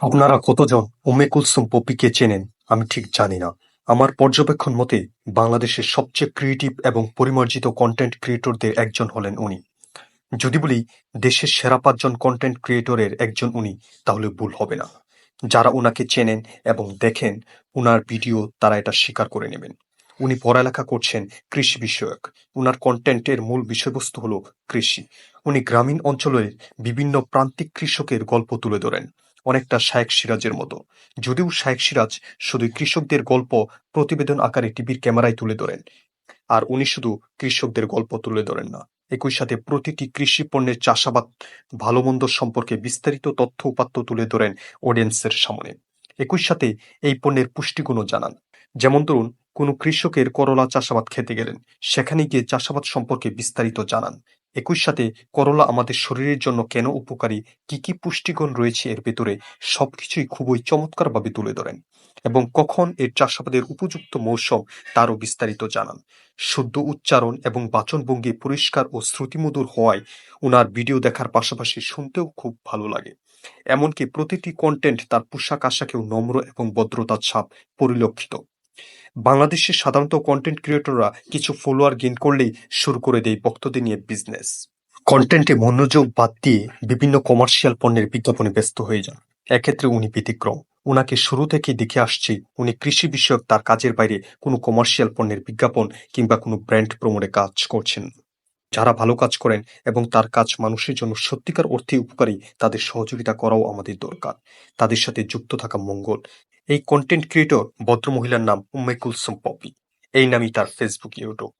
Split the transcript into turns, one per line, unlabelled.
আপনারা কতজন উম্মে কুলসুম পপ্পিকে চেনেন? আমি ঠিক জানি না। আমার পর্যবেক্ষণ মতে, বাংলাদেশের সবচেয়ে ক্রিয়েটিভ এবং পরিমার্জিত কন্টেন্ট ক্রিয়েটরদের একজন হলেন উনি। যদি বলি, দেশের সেরা পাঁচজন কন্টেন্ট ক্রিয়েটরের একজন উনি, তাহলে ভুল হবে না। যারা উনাকে চেনেন এবং দেখেন, উনার ভিডিও তারা এটা স্বীকার করে নেবেন। উনি পড়ালেখা করছেন কৃষি বিষয়ক। উনার কন্টেন্টের মূল বিষয়বস্তু হলো কৃষি। উনি গ্রামীণ অঞ্চলের বিভিন্ন প্রান্তিক কৃষকের গল্প তুলে ধরেন। অনেকটা শায়েক সিরাজের মতো। যদিও শায়েক সিরাজ শুধু কৃষকদের গল্প প্রতিবেদন আকারে টিভির ক্যামেরায় তুলে ধরেন, আর উনি শুধু কৃষকদের গল্প তুলে ধরেন না। একই সাথে প্রতিটি কৃষি পণ্যের চাষাবাদ ভালো মন্দ সম্পর্কে বিস্তারিত তথ্য উপাত্ত তুলে ধরেন অডিয়েন্সের সামনে। একই সাথে এই পণ্যের পুষ্টিগুণও জানান। যেমন ধরুন কোনো কৃষকের করলা চাষাবাদ খেতে গেলেন। সেখানে গিয়ে চাষাবাদ সম্পর্কে বিস্তারিত জানান। একই সাথে করলা আমাদের শরীরের জন্য কেন উপকারী, কি কি পুষ্টিগুণ রয়েছে এর ভেতরে, সবকিছুই খুবই চমৎকারভাবে তুলে ধরেন এবং কখন এর চাষাবাদের উপযুক্ত মৌসুম তারও বিস্তারিত জানান। শুদ্ধ উচ্চারণ এবং বাচনভঙ্গি পরিষ্কার ও শ্রুতিমধুর হওয়ায় উনার ভিডিও দেখার পাশাপাশি শুনতেও খুব ভালো লাগে। এমনকি প্রতিটি কন্টেন্ট তার পোশাক আশাকেও নম্র এবং ভদ্রতার ছাপ পরিলক্ষিত। বাংলাদেশে সাধারণত কন্টেন্ট ক্রিয়েটররা কিছু ফলোয়ার গেইন করলেই শুরু করে দেয় ভক্তদের নিয়ে বিজনেস কন্টেন্টে মনোযোগ বাদ দিয়ে বিভিন্ন কমার্শিয়াল পণ্যের বিজ্ঞাপনে ব্যস্ত হয়ে যান। এক্ষেত্রে উনি ব্যতিক্রম। উনাকে শুরু থেকেই দেখে আসছি উনি কৃষি বিষয়ক তার কাজের বাইরে কোনো কমার্শিয়াল পণ্যের বিজ্ঞাপন কিংবা কোনো ব্র্যান্ড প্রমোটে কাজ করছেন। যারা ভালো কাজ করেন এবং তার কাজ মানুষের জন্য সত্যিকার অর্থে উপকারী, তাদের সহযোগিতা করাও আমাদের দরকার। তাদের সাথে যুক্ত থাকা মঙ্গল। এই কন্টেন্ট ক্রিয়েটর ভদ্রমহিলার নাম উম্মে কুলসুম পপি। এই নামই তার ফেসবুক ইউটিউব